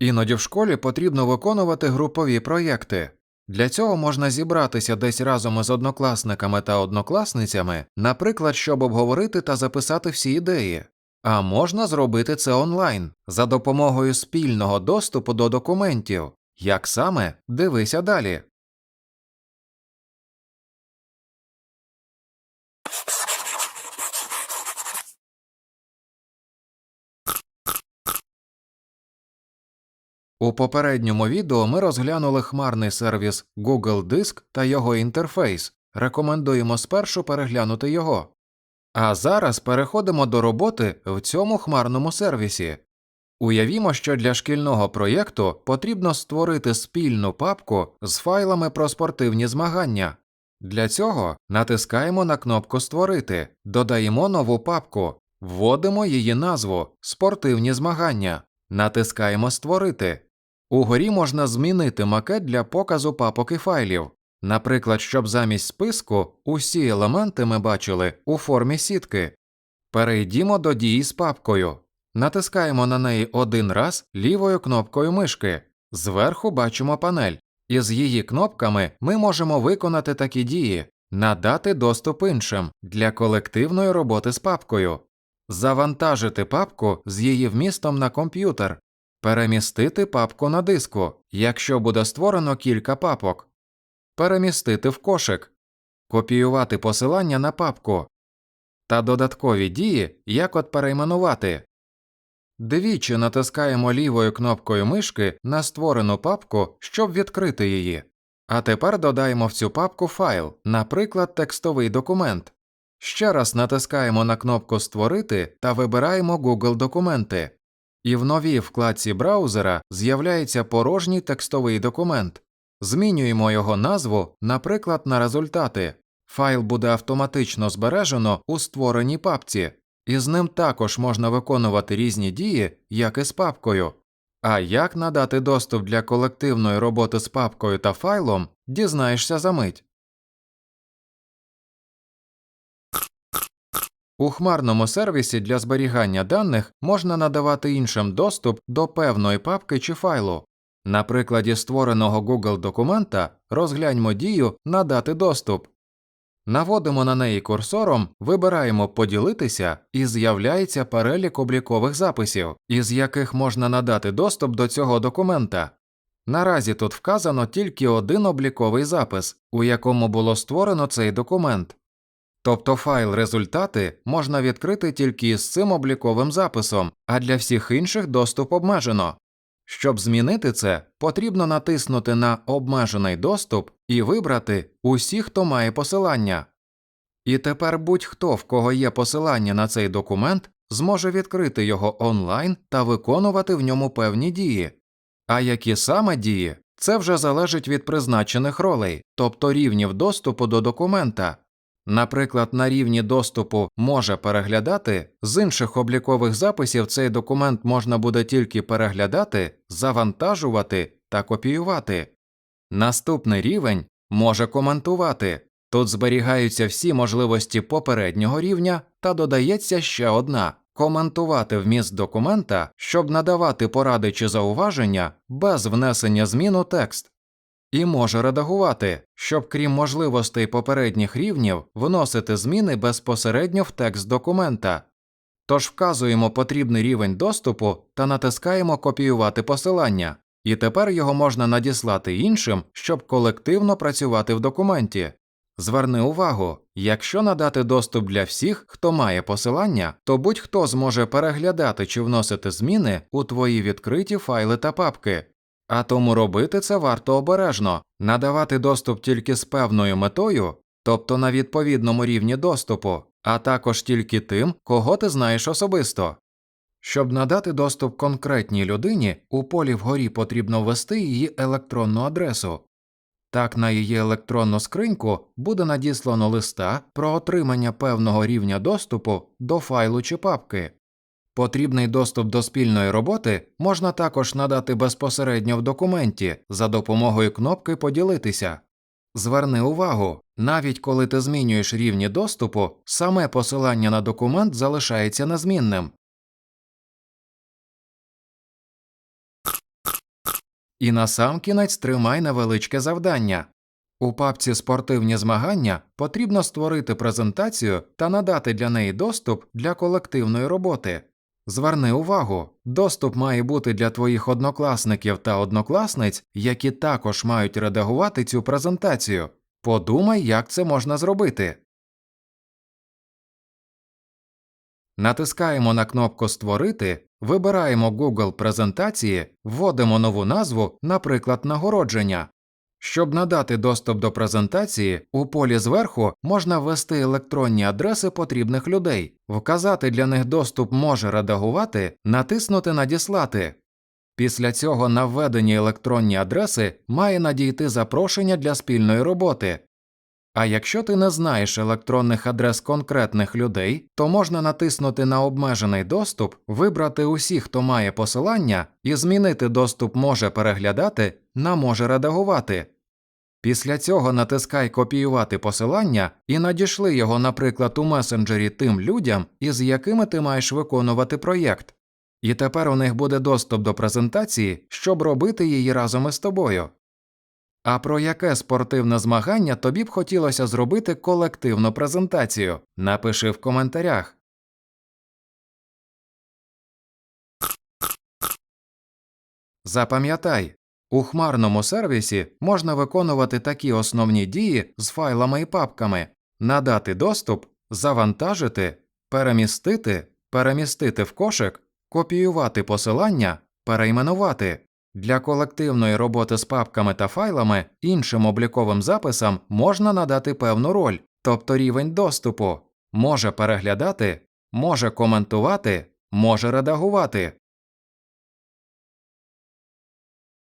Іноді в школі потрібно виконувати групові проєкти. Для цього можна зібратися десь разом із однокласниками та однокласницями, наприклад, щоб обговорити та записати всі ідеї. А можна зробити це онлайн за допомогою спільного доступу до документів. Як саме дивися далі. У попередньому відео ми розглянули хмарний сервіс Google Диск та його інтерфейс. Рекомендуємо спершу переглянути його. А зараз переходимо до роботи в цьому хмарному сервісі. Уявімо, що для шкільного проєкту потрібно створити спільну папку з файлами про спортивні змагання. Для цього натискаємо на кнопку Створити, додаємо нову папку, вводимо її назву Спортивні змагання, натискаємо Створити. Угорі можна змінити макет для показу папок і файлів. Наприклад, щоб замість списку усі елементи ми бачили у формі сітки. Перейдімо до дії з папкою. Натискаємо на неї один раз лівою кнопкою мишки. Зверху бачимо панель. Із її кнопками ми можемо виконати такі дії: надати доступ іншим для колективної роботи з папкою, завантажити папку з її вмістом на комп'ютер, перемістити папку на диску, якщо буде створено кілька папок, перемістити в кошик, копіювати посилання на папку та додаткові дії, як от перейменувати. Двічі натискаємо лівою кнопкою мишки на створену папку, щоб відкрити її. А тепер додаємо в цю папку файл, наприклад, текстовий документ. Ще раз натискаємо на кнопку Створити та вибираємо Google документи. І в новій вкладці браузера з'являється порожній текстовий документ. Змінюємо його назву, наприклад, на результати. Файл буде автоматично збережено у створеній папці, і з ним також можна виконувати різні дії, як і з папкою. А як надати доступ для колективної роботи з папкою та файлом, дізнаєшся за мить. У хмарному сервісі для зберігання даних можна надавати іншим доступ до певної папки чи файлу. На прикладі створеного Google документа розгляньмо дію Надати доступ. Наводимо на неї курсором, вибираємо Поділитися і з'являється перелік облікових записів, із яких можна надати доступ до цього документа. Наразі тут вказано тільки один обліковий запис, у якому було створено цей документ. Тобто файл результати можна відкрити тільки із цим обліковим записом, а для всіх інших доступ обмежено. Щоб змінити це, потрібно натиснути на Обмежений доступ і вибрати Усі, хто має посилання. І тепер будь-хто, в кого є посилання на цей документ, зможе відкрити його онлайн та виконувати в ньому певні дії. А які саме дії, це вже залежить від призначених ролей, тобто рівнів доступу до документа. Наприклад, на рівні доступу може переглядати, з інших облікових записів цей документ можна буде тільки переглядати, завантажувати та копіювати. Наступний рівень може коментувати. Тут зберігаються всі можливості попереднього рівня та додається ще одна коментувати вміст документа, щоб надавати поради чи зауваження без внесення змін у текст і може редагувати, щоб крім можливостей попередніх рівнів вносити зміни безпосередньо в текст документа. Тож вказуємо потрібний рівень доступу та натискаємо Копіювати посилання, і тепер його можна надіслати іншим, щоб колективно працювати в документі. Зверни увагу, якщо надати доступ для всіх, хто має посилання, то будь-хто зможе переглядати чи вносити зміни у твої відкриті файли та папки. А тому робити це варто обережно, надавати доступ тільки з певною метою, тобто на відповідному рівні доступу, а також тільки тим, кого ти знаєш особисто. Щоб надати доступ конкретній людині, у полі вгорі потрібно ввести її електронну адресу. Так на її електронну скриньку буде надіслано листа про отримання певного рівня доступу до файлу чи папки. Потрібний доступ до спільної роботи можна також надати безпосередньо в документі за допомогою кнопки Поділитися. Зверни увагу, навіть коли ти змінюєш рівні доступу, саме посилання на документ залишається незмінним. І насамкінець тримай невеличке завдання. У папці Спортивні змагання потрібно створити презентацію та надати для неї доступ для колективної роботи. Зверни увагу, доступ має бути для твоїх однокласників та однокласниць, які також мають редагувати цю презентацію. Подумай, як це можна зробити. Натискаємо на кнопку Створити, вибираємо Google презентації, вводимо нову назву, наприклад, нагородження. Щоб надати доступ до презентації, у полі зверху можна ввести електронні адреси потрібних людей, вказати для них доступ може редагувати, натиснути Надіслати. Після цього на введені електронні адреси має надійти запрошення для спільної роботи. А якщо ти не знаєш електронних адрес конкретних людей, то можна натиснути на обмежений доступ, вибрати усіх, хто має посилання, і змінити доступ може переглядати на може редагувати. Після цього натискай Копіювати посилання і надішли його, наприклад, у месенджері тим людям, із якими ти маєш виконувати проєкт. І тепер у них буде доступ до презентації, щоб робити її разом із тобою. А про яке спортивне змагання тобі б хотілося зробити колективну презентацію? Напиши в коментарях. Запам'ятай, у хмарному сервісі можна виконувати такі основні дії з файлами і папками: надати доступ, завантажити, перемістити, перемістити в кошик, копіювати посилання, перейменувати. Для колективної роботи з папками та файлами іншим обліковим записам можна надати певну роль, тобто рівень доступу, може переглядати, може коментувати, може редагувати.